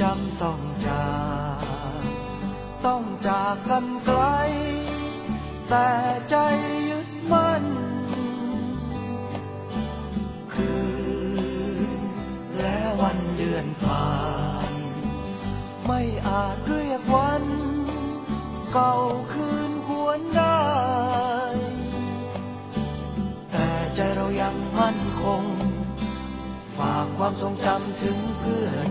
จำต้องจากต้องจากกันไกล แต่ใจยึดมั่น คืนและวันเดือนผ่าน ไม่อาจเรียกวัน เก่าคืนหวนได้ แต่ใจเรายังมั่นคง ฝากความทรงจำถึงเพื่อน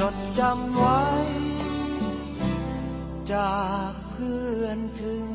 จดจำไว้ จากเพื่อนถึง